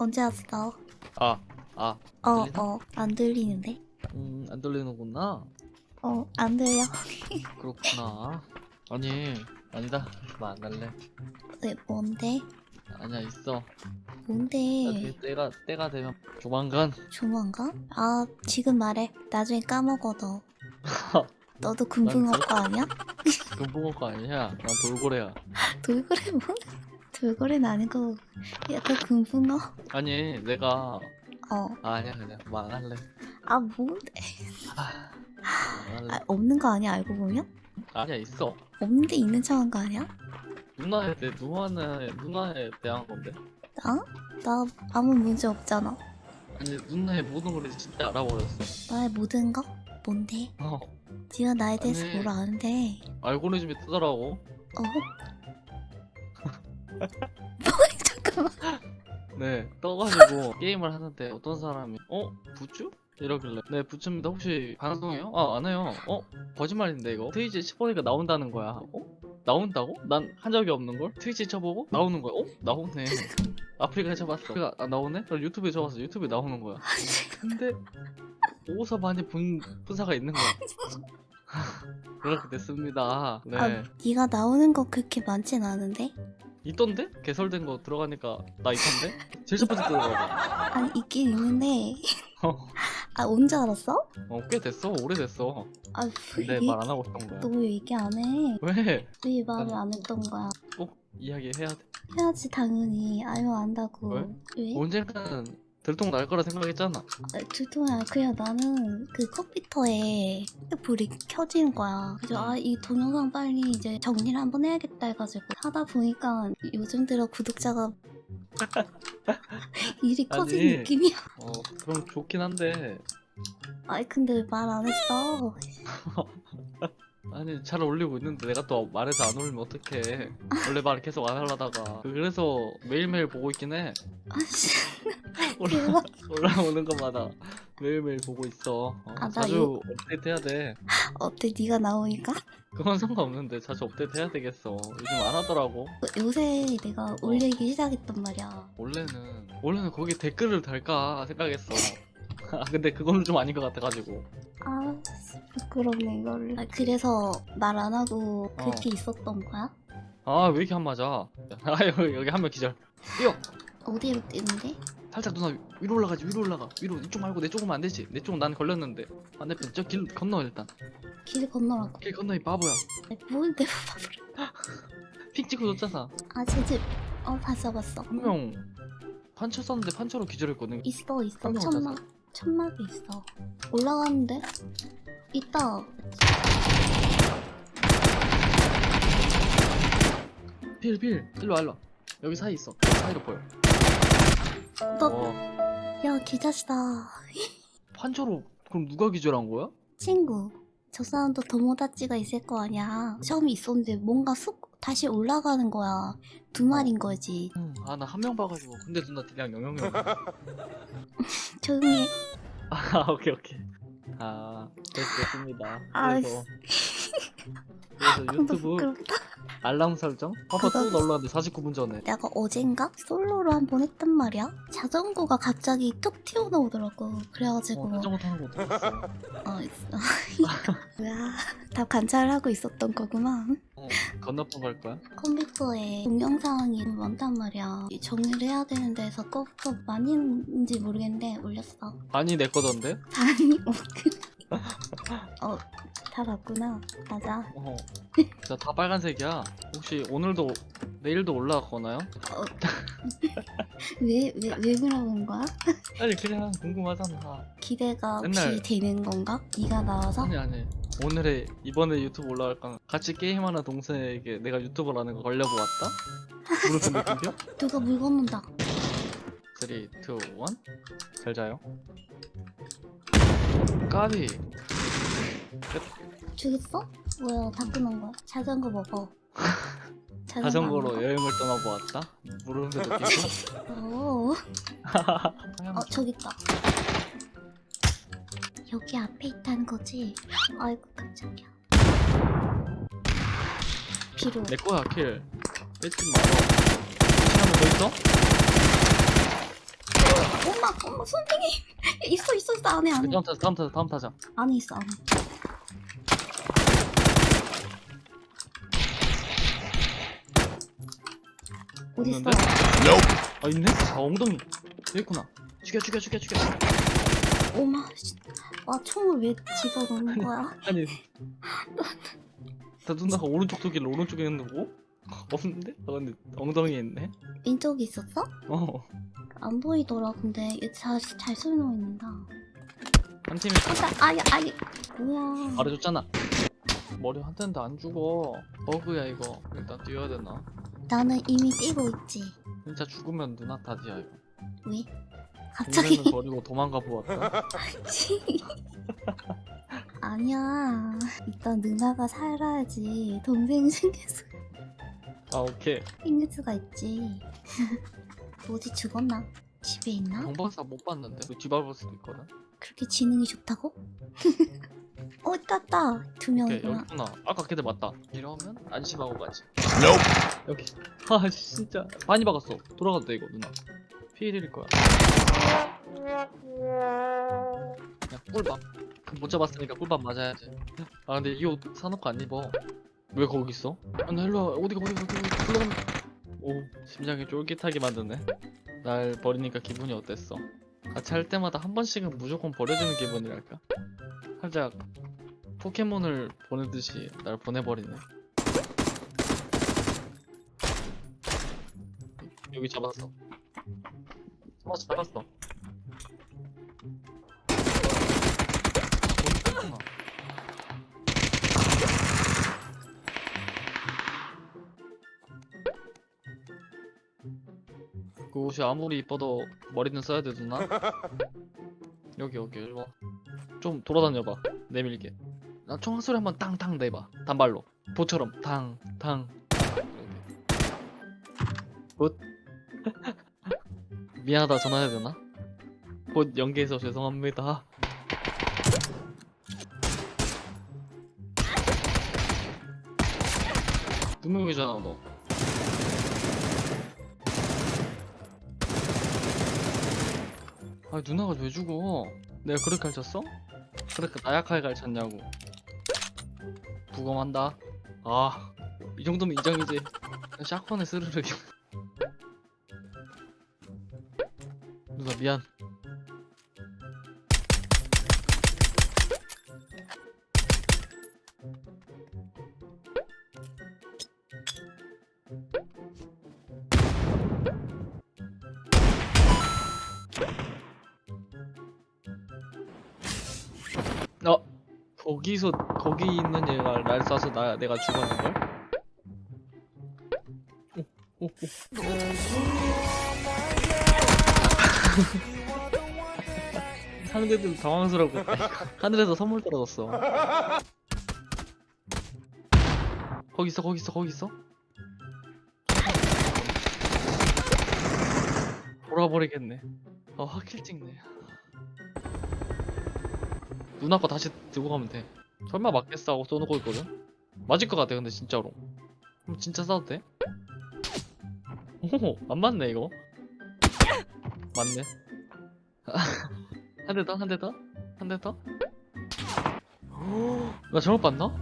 언제 왔어? 아, 아, 어, 들리나? 어, 안 들리는데? 음, 안 들리는구나. 어, 안 들려. 그렇구나. 아니, 아니다. 나 안 갈래. 왜, 뭔데? 아니야, 있어. 뭔데? 나중에 때가, 때가 되면 조만간. 조만간? 아, 지금 말해. 나중에 까먹어, 너. 너도 금붕어 거 아니야? 금붕어 거 아니야? 난 돌고래야. 돌고래 뭐? 돌고래는 아니고, 약간 금붕어? 아니, 내가. 어. 아, 아니야, 그냥. 안 할래. 아, 뭔데? 안 할래. 아, 없는 거 아니야, 알고 보면? 아니야, 있어. 없는데 있는 척한 거 아니야? 누나에 대해, 누나는, 누나에 대한 건데. 나? 나 아무 문제 없잖아. 아니, 누나의 모든 걸 진짜 알아버렸어. 나의 모든 거? 뭔데? 어. 네가 나에 대해서 아니. 뭘 아는데? 알고리즘이 뜨더라고. 어? 잠깐만. 네, 떠가지고 게임을 하는데 어떤 사람이 어? 부추? 이러길래 네 부추입니다 혹시 방송해요? 아 안 해요 어? 거짓말인데 이거 트위치 쳐보니까 나온다는 거야 어? 나온다고? 난 한 적이 없는 걸? 트위치 쳐보고 나오는 거야 어? 나오네 아프리카에 쳐봤어 그가 아, 나오네? 그럼 유튜브에 쳐봤어 유튜브에 나오는 거야 근데 오서 많이 본 프사가 있는 거야 그렇게 됐습니다 네 아, 네가 나오는 거 그렇게 많진 않은데? 있던데? 개설된 거 들어가니까 나 있던데? 제일 첫 번째 들어가봐 아니 있긴 있는데 어. 아 언제 알았어? 어, 꽤 됐어. 오래됐어. 아 근데 왜, 말 안 하고 있던 거야. 너왜 얘기 안 해? 왜? 왜 말을 안 했던 거야? 꼭 이야기해야 돼. 해야지 당연히 알면 안다고 왜? 왜? 언젠가는 들통 날 거라 생각했잖아. 아, 두통아 그냥 나는 그 컴퓨터에 불이 켜지는 거야 그래서 아 이 동영상 빨리 이제 정리를 한번 해야겠다 해가지고 하다 보니까 요즘 들어 구독자가 일이 커진 아니. 느낌이야 어, 그럼 좋긴 한데. 아이 근데 왜말안 했어 아니, 잘 어울리고 있는데 내가 또 말해서 안 어울리면 어떡해. 원래 말 계속 안 하려다가. 그래서 매일매일 보고 있긴 해. 올라, 대박 올라오는 것마다 매일매일 보고 있어. 어, 아, 나 자주 업데이트 해야 돼. 어때 네가 나오니까? 그건 상관없는데 자주 업데이트 해야 되겠어. 요즘 안 하더라고. 요새 내가 올리기 시작했단 말이야 원래는 원래는 거기 댓글을 달까 생각했어. 아 근데 그거는 좀 아닌 것 같아가지고. 아 부끄럽네 이거를 아, 그래서 말 안 하고 어. 그렇게 있었던 거야? 아 왜 이렇게 안 맞아? 아 여기 여기 한 명 기절. 뛰어. 어디로 뛰는데? 살짝 누나 위로 올라가지 위로 올라가 위로 이쪽 말고 내 쪽은 안 되지 내 쪽은 난 걸렸는데 반대편 저 길 건너 일단 길 건너라고 길 건너 이 바보야 뭘 내가 바보를 픽 찍고 줬잖아 아 제집 어 봤어 봤어 한명 판쳐 쐈는데 판쳐로 기절했거든 있어 있어 천막 천막에 있어. 올라가는데? 있다. 필 필. 일로 와 일로 와. 여기 사이 있어. 사이로 보여. 너 어. 야 기자시다. 판쳐로 그럼 누가 기절한 거야? 친구 저 사람도 도모다치가 있을 거 아니야. 처음에 있었는데 뭔가 쑥 다시 올라가는 거야. 두 마리인 거지. 아 나 한 명 봐가지고. 근데 누나 딜량 영영영 조용히 해. 아 오케이 오케이. 아 됐, 됐습니다. 아, 그래서 그래서 너무 유튜브 부끄럽다 알람 설정 또 그거- 놀랐는데 49분 전에 내가 어젠가 솔로로 한 번 했단 말이야 자전거가 갑자기 툭 튀어나오더라고 그래가지고 어 자전거 타는 거 들었어 어, 있어. 뭐야. 다 관찰을 하고 있었던 거구만. 어, 건너편 갈 거야? 컴퓨터에 동영상이 많단 말이야. 정리를 해야 되는데 해서 꺼서 많이인지 모르겠는데 올렸어. 아니 내 거던데? 아니, 어, 그... 어, 다 봤구나. 맞아. 어. 진짜 다 빨간색이야. 혹시 오늘도 내일도 올라가거나요? 어. 왜, 왜, 왜 물어본 거야? 아니 그냥 궁금하잖아. 기대가 맨날- 혹시 되는 건가? 네가 나와서? 아니 아니. 오늘의 이번에 유튜브 올라갈 건 같이 게임하는 동생에게 내가 유튜버라는 거 걸려보았다? 무슨 느낌이야? 누가 물 건넌다. 3, 2, 1. 잘 자요. 까비. 죽였어? 뭐야, 다 끊은 거야? 자전거 먹어. 자전거 안 자전거로 먹어? 여행을 떠나보았다? 물음표? 오. 어 저기 있다. 여기 앞에 있다는 거지? 아이고 깜짝이야. 비로. 내 거야 킬. 뺏지 마. 한명더 있어? 엄마 엄마 선생님 있어 있어 있어 안에 안에 다음 타자 다음 타자 다음 타자 안에 있어 안에 어디 있어? 없는데? 아 있네? 아 엉덩이 여기 있구나 죽여 죽여 죽여 죽여 엄마 씨. 와 총을 왜 집어 넣는 거야? 아니 나 누나가 오른쪽 도길 오른쪽에 있는 거고 없는데? 아 근데 엉덩이에 있네 왼쪽에 있었어? 어한 안 보이더라. 근데 잘잘 설명 있는다. 팀이 아까 아야 아야 뭐야 말해줬잖아. 머리 한 대인데 안 죽어. 버그야 이거. 일단 뛰어야 되나? 나는 이미 뛰고 있지. 진짜 죽으면 누나 탓이야 이거. 왜? 갑자기. 동생을 버리고 도망가 보았다. 아니야. 일단 누나가 살아야지. 동생 생겨서 아 오케이. 생길 수가 있지. 어디 죽었나? 집에 있나? 경박사 못 봤는데? 그 뒤밟을 수도 있거든? 그렇게 지능이 좋다고? 어 땄다 두 오케이 명이구나. 여기구나. 아까 걔들 맞다. 이러면 안심하고 가지. 여기. 아 진짜. 많이 박았어. 돌아가도 돼 이거 누나. 피해일 거야. 그냥 꿀밤. 그못 잡았으니까 꿀밤 맞아야지. 아 근데 이 옷 사놓고 안 입어 왜 거기 있어? 아, 나 일로 와. 어디가 어디가 어디가. 불러가면 오 심장이 쫄깃하게 만드네. 날 버리니까 기분이 어땠어? 같이 할 때마다 한 번씩은 무조건 버려주는 기분이랄까? 살짝 포켓몬을 보내듯이 날 보내버리네. 여기 잡았어. 잡았어 잡았어 옷이 아무리 이뻐도 머리는 써야 돼 누나? 여기 여기 일로 와좀 돌아다녀봐. 내밀게. 나총 소리 한번 땅땅 내봐. 단발로. 보처럼. 탕탕 굿. 미안하다. 전화해야 되나? 곧 연기해서 죄송합니다. 두 명이잖아 너 아 누나가 왜 죽어? 내가 그렇게 가르쳤어? 그렇게 나약하게 가르쳤냐고. 부검한다. 아 이 정도면 인정이지. 그냥 샷건에 스르르 누나 미안 거기서 거기 있는 얘가 날 쏴서 나 내가 죽었는 걸? 당황스럽겠다. 이거. 하늘에서 선물 떨어졌어. 거기 있어, 거기 있어, 거기 있어. 돌아버리겠네. 아, 확킬 찍네. 누나 거 다시 들고 가면 돼. 설마 맞겠어 하고 쏘놓고 있거든? 맞을 것 같아, 근데 진짜로. 그럼 진짜 싸도 돼? 오, 안 맞네, 이거. 맞네. 한 대 더, 한 대 더, 한 대 더. 나 잘못 봤나?